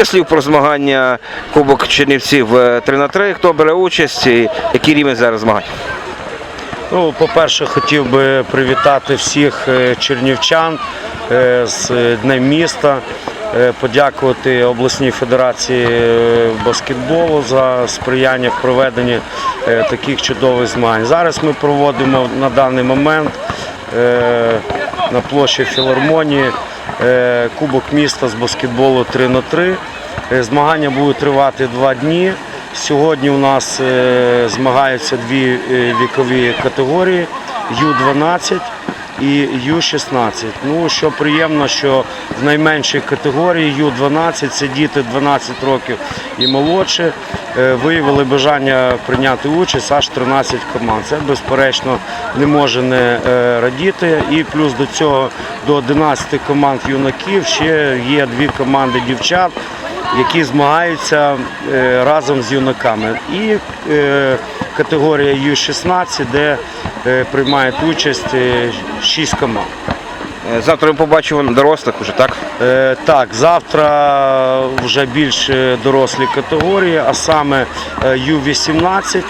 Кілька слів про змагання Кубок Чернівців е, 3 на 3 Хто бере участь і який рівень зараз змагань? Ну, по-перше, хотів би привітати всіх е, чернівчан е, з е, Днем міста, е, подякувати обласній федерації е, баскетболу за сприяння в проведенні е, таких чудових змагань. Зараз ми проводимо на даний момент е, на площі філармонії е, Кубок міста з баскетболу 3 на 3 Е, Змагання будуть тривати два дні. Сьогодні у нас е, змагаються дві е, вікові категорії. Ю-12 і Ю-16. Ну, що приємно, що в найменшій категорії Ю-12 це діти 12 років і молодше. е, Виявили бажання прийняти участь аж 13 команд. Це безперечно не може не е, радіти. І плюс до цього до 11 команд юнаків ще є дві команди дівчат які змагаються е, разом з юнаками. І е, категорія Ю-16, де е, приймають участь 6 команд. Завтра ми побачимо дорослих уже, так? Е, Так, завтра вже більш дорослі категорії, а саме е, Ю-18,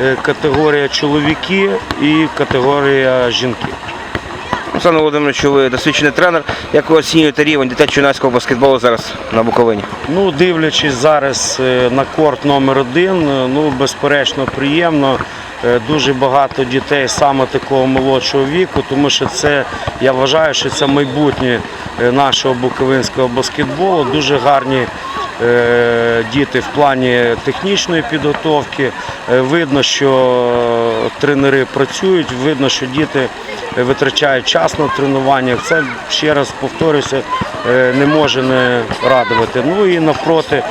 е, категорія чоловіки і категорія жінки. Олександр Володимирович, ви досвідчений тренер. Як ви оцінюєте рівень дитячо-юнацького баскетболу зараз на Буковині? Ну, дивлячись зараз е, на корт номер один, е, ну безперечно приємно. Е, Дуже багато дітей саме такого молодшого віку, тому що це я вважаю, що це майбутнє нашого буковинського баскетболу. Дуже гарні діти в плані технічної підготовки. Е, Видно, що тренери працюють, видно, що діти витрачають час на тренуваннях. Це ще раз повторюся, е, не може не радувати. Ну і навпроти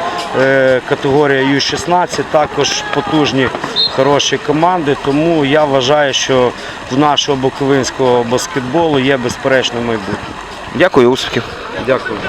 е, категорія Ю-16 також потужні хороші команди. Тому я вважаю, що в нашого буковинського баскетболу є безперечне майбутнє. Дякую, успіхів. Дякую.